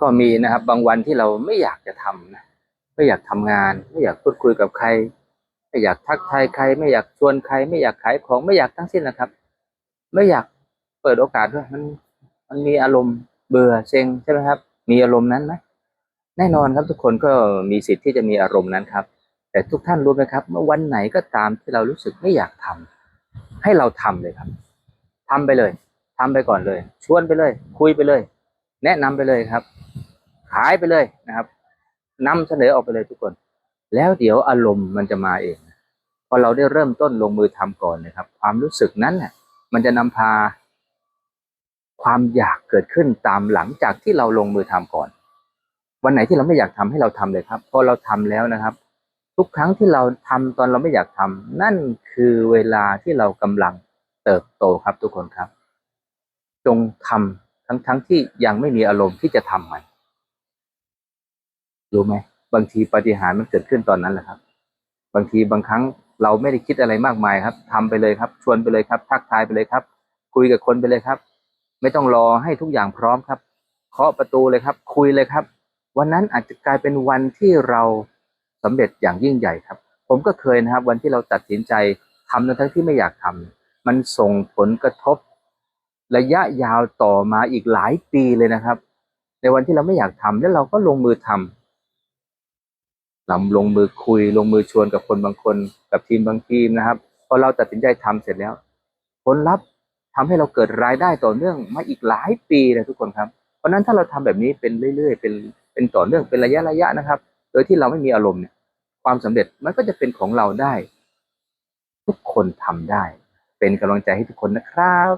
ก็มีนะครับ บางวันที่เราไม่อยากจะทำนะไม่อยากทำงาน ไม่อยากพูดคุยกับใคร ไม่อยากทักทายใคร ไม่อยากชวนใคร ไม่อยากขายของไม่อยากทั้งสิ้นนะครับ ไม่อยากเปิดโอกาสด้วยมันมันมีอารมณ์เบื่อเซ็งใช่ไหมครับ มีอารมณ์นั้นไหมแน่นอนครับทุกคนก็มีสิทธิ์ที่จะมีอารมณ์นั้นครับ แต่ทุกท่านรู้ไหมครับเมื่อวันไหนก็ตามที่เรารู้สึกไม่อยากทำให้เราทำเลยครับทำไปเลยทำไปก่อนเลย ชวนไปเลย คุยไปเลย แนะนำไปเลยครับ ขายไปเลยนะครับนำเสนอออกไปเลยทุกคน แล้วเดี๋ยวอารมณ์มันจะมาเองพอเราได้เริ่มต้นลงมือทำก่อนนะครับ ความรู้สึกนั้นน่ะมันจะนำพา ความอยากเกิดขึ้นตามหลังจากที่เราลงมือทำก่อน วันไหนที่เราไม่อยากทำให้เราทำเลยครับพอเราทำแล้วนะครับ ทุกครั้งที่เราทำตอนเราไม่อยากทำนั่นคือเวลาที่เรากำลังเติบโตครับทุกคนครับ จงทำทั้งทั้งที่ยังไม่มีอารมณ์ที่จะทำมัน รู้ไหมบางทีปฏิหารมันเกิดขึ้นตอนนั้นแหละครับ บางทีบางครั้งเราไม่ได้คิดอะไรมากมายครับทำไปเลยครับ ชวนไปเลยครับ ทักทายไปเลยครับ คุยกับคนไปเลยครับ ไม่ต้องรอให้ทุกอย่างพร้อมครับเคาะประตูเลยครับ คุยเลยครับ วันนั้นอาจจะกลายเป็นวันที่เราสำเร็จอย่างยิ่งใหญ่ครับ ผมก็เคยนะครับ วันที่เราตัดสินใจทำทั้งที่ไม่อยากทำมันส่งผลกระทบ ระยะยาวต่อมาอีกหลายปีเลยนะครับ ในวันที่เราไม่อยากทำแล้วเราก็ลงมือทำ เราลงมือคุย ลงมือชวนกับคนบางคน กับทีมบางทีมนะครับพอเราตัดสินใจทำเสร็จแล้ว ผลลัพธ์ทำให้เราเกิดรายได้ต่อเนื่องมาอีกหลายปีเลยทุกคนครับ เพราะนั้นถ้าเราทำแบบนี้เป็นเรื่อยๆ เป็นเป็นต่อเนื่องเป็นระยะระยะนะครับ โดยที่เราไม่มีอารมณ์เนี่ยความสำเร็จมันก็จะเป็นของเราได้ ทุกคนทำได้ เป็นกำลังใจให้ทุกคนนะครับ